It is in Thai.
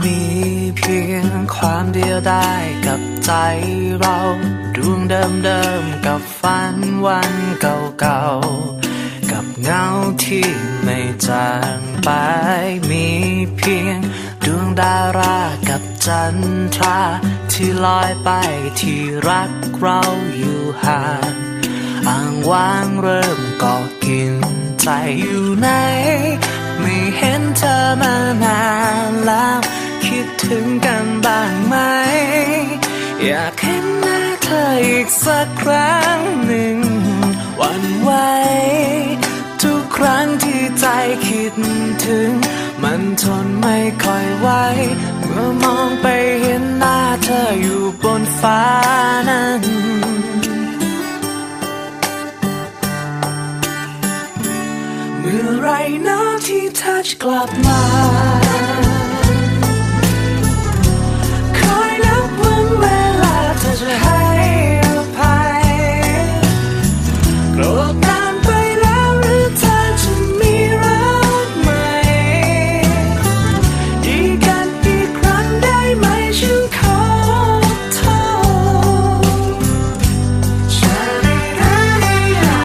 มีเพียงความเดียวดายกับใจเราดวงเดิมๆกับฝันวันเก่าๆกับเงาที่ไม่จางไป มีเพียงดวงดารากับจันทราที่ลอยไปที่รักเราอยู่ห่างอ่างว่างเริ่มก่อกินใจอยู่ไหนไม่เห็นเธอมานานแล้ว คิดถึงกันบ้างไหม อยากเห็นหน้าเธออีกสักครั้งหนึ่ง วันไหวทุกครั้งที่ใจคิดถึง มันทนไม่ค่อยไหวเมื่อมองไปเห็นหน้าเธออยู่บนฟ้านั้นเมื่อไรนะที่เธอจะกลับมา